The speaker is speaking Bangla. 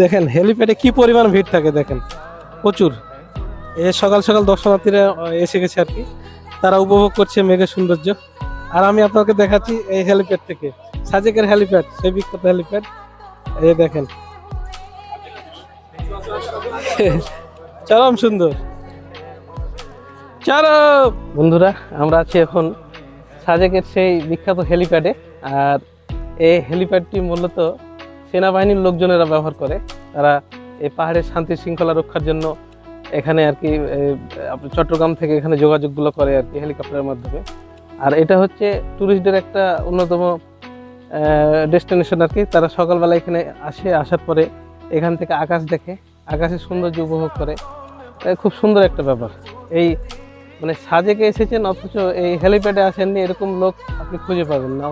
দেখেন, হেলিপ্যাডে কি পরিমাণ ভিড় থাকে দেখেন। প্রচুর। এ সকাল সকাল দর্শনার্থীরা এসে গেছে আর কি। তারা উপভোগ করছে মেঘের সৌন্দর্য। আর আমি আপনাকে দেখাচ্ছি এই হেলিপ্যাড থেকে। সাজেকের হেলিপ্যাড, সেই বিখ্যাত হেলিপ্যাড। এই দেখেন। চরম সুন্দর। চরম! বন্ধুরা, আমরা আছি এখন সাজেকের সেই বিখ্যাত হেলিপ্যাডে। আর এই হেলিপ্যাডটি মূলত সেনাবাহিনীর লোকজনেরা ব্যবহার করে। তারা এই পাহাড়ের শান্তি শৃঙ্খলা রক্ষার জন্য এখানে আর কি চট্টগ্রাম থেকে এখানে যোগাযোগগুলো করে আর কি হেলিকপ্টারের মাধ্যমে। আর এটা হচ্ছে ট্যুরিস্টদের একটা অন্যতম ডেস্টিনেশন আর কি। তারা সকালবেলা এখানে আসে, আসার পরে এখান থেকে আকাশ দেখে, আকাশের সৌন্দর্য উপভোগ করে। খুব সুন্দর একটা ব্যাপার। এই মানে সাজেকে এসেছেন, অথচ এই হেলিপ্যাডে আসেননি, এরকম লোক আপনি খুঁজে পাবেন না।